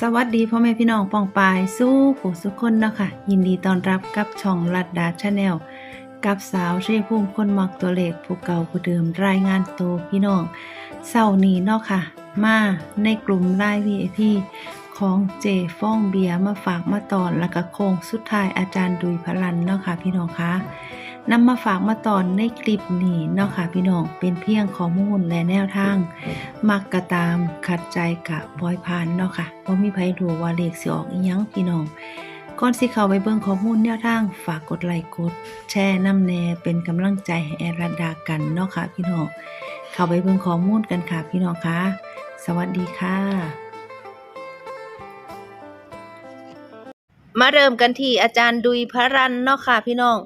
สวัสดีพ่อแม่พี่น้องปองปายสู้ผู้สุกคนเนาะค่ะ ยินดีต้อนรับกับช่องลัดดาชาแนลกับสาวเชยภูมิคนมักตัวเลขผู้เก่าผู้เดิมรายงานตัวพี่น้องเศร้านี้เนาะค่ะ มาในกลุ่มไลน์ VIP ของเจฟ้องเบียร์มาฝากมาตอนแล้วก็โค้งสุดท้ายอาจารย์ดุยพลันเนาะค่ะพี่น้องคะ นำมาฝากมาตอนในคลิปนี้เนาะค่ะพี่น้องเป็นเพียงข้อมูลและแนวทาง มักกะตามขัดใจกะปล่อยผ่านเนาะค่ะบ่มีไผรู้ว่าเลขสิออกอีหยังพี่น้องก่อนสิเข้าไปเบิ่งข้อมูลแนวทางฝากกดไลค์กด แชร์น้ำแน่เป็นกำลังใจให้แอดรัดดากันเนาะค่ะพี่น้องเข้าไปเบิ่งข้อมูลกันค่ะพี่น้องคะสวัสดีค่ะ มาเริ่มกันที่อาจารย์ดุยพระรันเนาะค่ะพี่น้อง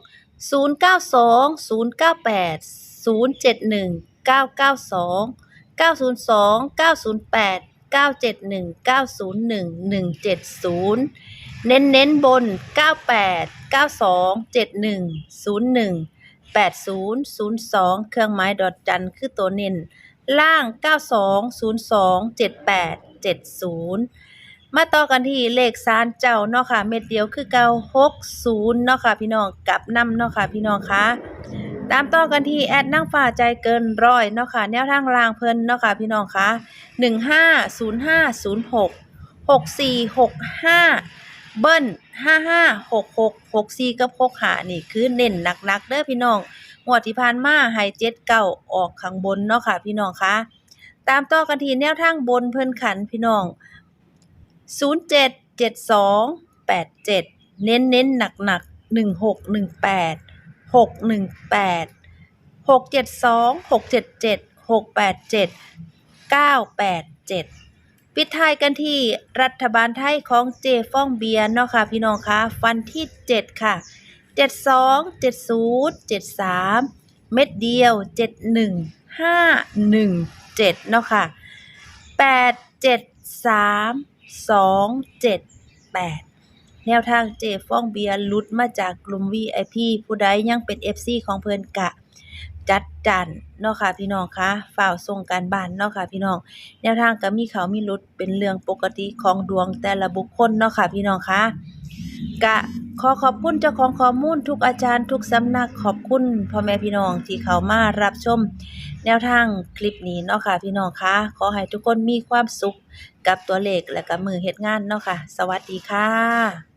092 098 071 992 902 908 971 901 170 เน้นเน้นบน 98 92 71 01 80 02 เครื่องหมายดอทจันคือตัวเน้น ล่าง 92 02 78 70 มาต่อกันที่เลขซานเจ้าเนาะค่ะ เม็ดเดียวคือเก่า60เนาะค่ะพี่น้องกับนำเนาะค่ะพี่น้องคะตามต่อกันที่แอดนั่งฝ่าใจเกินร้อยเนาะค่ะแนวทางรางเพลินเนาะค่ะพี่น้องคะหนึ่งห้าศูนย์ห้าศูนย์หกหกสี่หกห้าเบิ้ลห้าห้าหกหกหกสี่กับหกหานี่คือเน้นหนักๆเด้อพี่น้องงวดที่ผ่านมาให้เจ็ดเก้าออกข้างบนเนาะค่ะพี่น้องคะตามต่อกันที่แนวทางบนเพิ่นขันพี่น้อง ศูนย์เจ็ดเจ็ดสองแปดเจ็ดเน้นเน้นหนักหนักหนึ่งหกหนึ่งแปดหกหนึ่งแปดหกเจ็ดสองหกเจ็ดเจ็ดหกแปดเจ็ดเก้าแปดเจ็ดปิดท้ายกันที่รัฐบาลไทยของเจฟ้องเบียร์เนาะค่ะพี่น้องคะฟันที่เจ็ดค่ะเจ็ดสองเจ็ดศูนย์เจ็ดสามเม็ดเดียวเจ็ดหนึ่งห้าหนึ่งเจ็ดเนาะค่ะแปด เจ็ดสองเจ็ดแปดแนวทางเจฟ้องเบียร์ลุดมาจากกลุ่ม VIP ผู้ใดยังเป็น FC ของเพิ่นกะ จัดจันเนาะค่ะพี่น้องคะฝ่าวส่งการบ้านเนาะค่ะพี่น้อง แนวทางก็มีเขามีลุดเป็นเรื่องปกติของดวงแต่ละบุคคลเนาะค่ะพี่น้องคะกะ ขอขอบคุณเจ้าของข้อมูลทุกอาจารย์ทุกสำนักขอบคุณพ่อแม่พี่น้องที่เข้ามารับชม แนวทางคลิปนี้เนาะค่ะ พี่น้องคะขอให้ทุกคนมีความสุขกับตัวเลขและกับมือเฮ็ดงานเนาะค่ะ สวัสดีค่ะ